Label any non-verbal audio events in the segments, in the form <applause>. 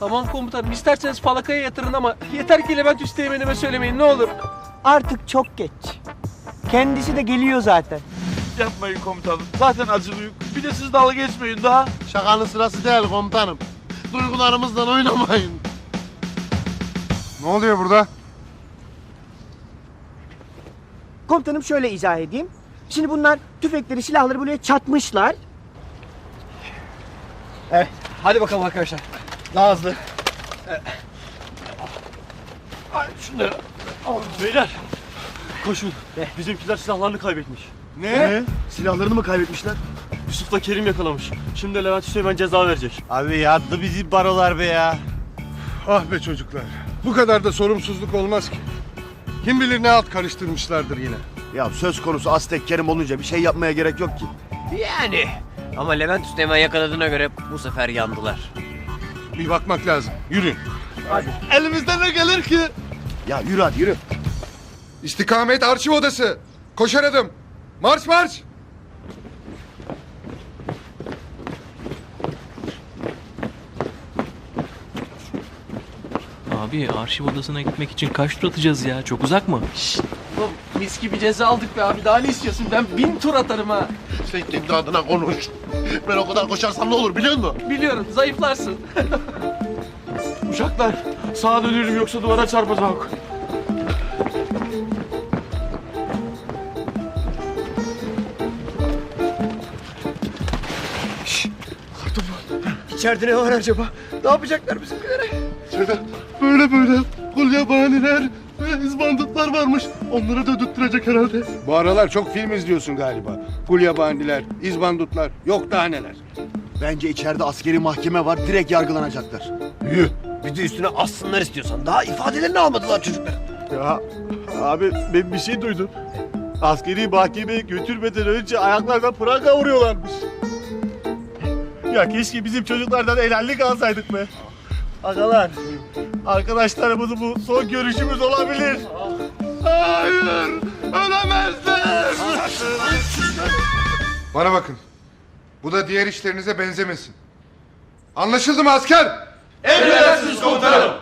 Tamam komutanım isterseniz falakaya yatırın ama yeter ki Levent Üsteğmen'ime söylemeyin ne olur. Artık çok geç. Kendisi de geliyor zaten. Yapmayın komutanım. Zaten acılıyım. Bir de siz dalga geçmeyin daha. Şakanın sırası değil komutanım. Duygularımızdan oynamayın. Ne oluyor burada? Komutanım şöyle izah edeyim. Şimdi bunlar tüfekleri, silahları buraya çatmışlar. Hadi bakalım arkadaşlar. Daha hızlı. Şunları. Beyler. Koşun. Bizimkiler silahlarını kaybetmiş. Ne? Silahlarını mı kaybetmişler? Yusuf'la Kerim yakalamış. Şimdi Levent Üsteğmen ceza verecek. Abi yandı bizim barolar be ya. Ah be çocuklar. Bu kadar da sorumsuzluk olmaz ki. Kim bilir ne alt karıştırmışlardır yine. Ya söz konusu Aztek Kerim olunca bir şey yapmaya gerek yok ki. Yani. Ama Levent Üsteğmen yakaladığına göre bu sefer yandılar. Bir bakmak lazım. Yürüyün. Elimizden ne gelir ki? Ya yürü hadi yürü. İstikamet arşiv odası. Koşar adım. Marş marş. Abi arşiv odasına gitmek için kaç tur atacağız ya? Çok uzak mı? Oğlum mis gibi ceza aldık be abi daha ne istiyorsun ben bin tur atarım ha. Sen kendi adına konuş. Ben o kadar koşarsam ne olur biliyor musun? Biliyorum zayıflarsın. <laughs> Uşaklar sağa dönüyorum yoksa duvara çarpacak. İçeride ne var acaba? Ne yapacaklar bizimkilere? Şurada böyle böyle kulyabaniler ve izbandutlar varmış. Onları da düttürecek herhalde. Bu aralar çok film izliyorsun galiba. Gulyabaniler, izbandutlar, yok daha neler. Bence içeride askeri mahkeme var. Direkt yargılanacaklar. Bir de üstüne assınlar istiyorsan. Daha ifadelerini almadılar çocuklar. Ya abi ben bir şey duydum. Askeri mahkemeye götürmeden önce ayaklarına pranga vuruyorlarmış. Ya keşke bizim çocuklardan helallik alsaydık be. Agalar, arkadaşlarımızın bu son görüşümüz olabilir. Hayır, ölemezler. Bana bakın. Bu da diğer işlerinize benzemesin. Anlaşıldı mı asker? Emredersiniz komutanım.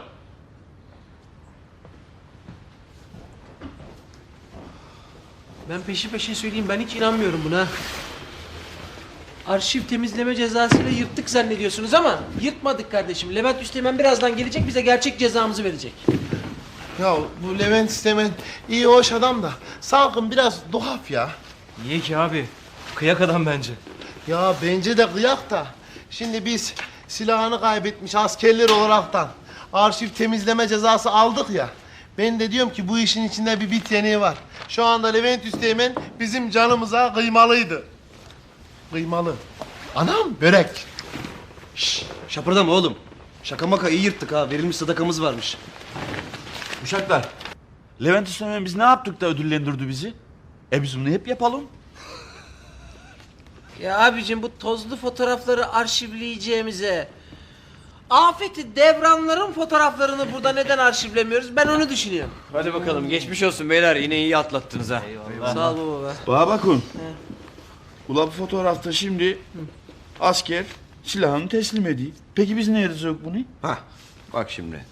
Ben peşi peşin söyleyeyim ben hiç inanmıyorum buna. Arşiv temizleme cezasıyla yırttık zannediyorsunuz ama yırtmadık kardeşim. Levent Üsteğmen birazdan gelecek bize gerçek cezamızı verecek. Ya bu Levent istemen iyi hoş adam da salgın biraz tuhaf ya. Niye ki abi? Kıyak adam bence. Ya bence de kıyak da. Şimdi biz silahını kaybetmiş askerler olaraktan arşiv temizleme cezası aldık ya. Ben de diyorum ki bu işin içinde bir bit yeniği var. Şu anda Levent Üsteğmen bizim canımıza kıymalıydı. Kıymalı. Anam börek. Şapırdama oğlum. Şaka maka iyi yırttık ha. Verilmiş sadakamız varmış. Uşaklar, Levent Üsteğmen biz ne yaptık da ödüllendirdi bizi? E biz bunu hep yapalım. <laughs> Ya abicim bu tozlu fotoğrafları arşivleyeceğimize Afeti devranların fotoğraflarını burada neden arşivlemiyoruz? Ben onu düşünüyorum. Hadi bakalım geçmiş olsun beyler. Yine iyi atlattınız ha. Sağ ol baba. Bana bakın. Ula bu fotoğrafta şimdi asker silahını teslim ediyor. Peki biz ne edeceğiz bunu? Hah bak şimdi.